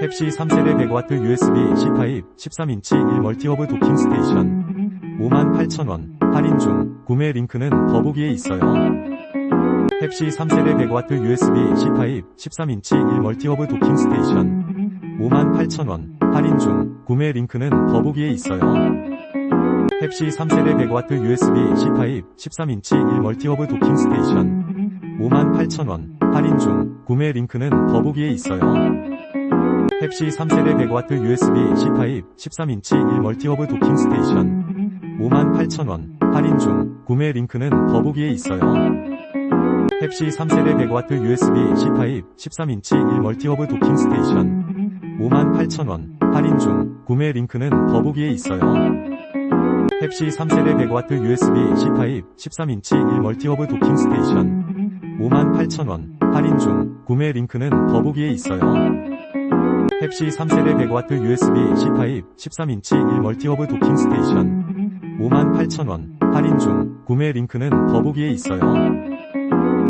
펩시 3세대 100W USB-C 타입 13인치 1 멀티허브 도킹 스테이션. 58,000원. 할인 중. 구매 링크는 더보기에 있어요. 펩시 3세대 100W USB-C 타입 13인치 1 멀티허브 도킹 스테이션. 58,000원. 할인 중. 구매 링크는 더보기에 있어요. 펩시 3세대 100W USB-C 타입 13인치 1 멀티허브 도킹 스테이션. 58,000원. 할인 중. 구매 링크는 더보기에 있어요. 펩시 3세대 100W USB-C 타입 13인치 1 멀티허브 도킹 스테이션. 58,000원. 할인 중. 구매 링크는 더보기에 있어요. 펩시 3세대 100W USB-C 타입 13인치 1 멀티허브 도킹 스테이션. 58,000원. 할인 중. 구매 링크는 더보기에 있어요. 펩시 3세대 100W USB-C 타입 13인치 1 멀티허브 도킹 스테이션. 58,000원. 할인 중. 구매 링크는 더보기에 있어요. 펩시 3세대 100W USB-C 타입 13인치 1 멀티허브 도킹 스테이션. 58,000원. 할인 중. 구매 링크는 더보기에 있어요.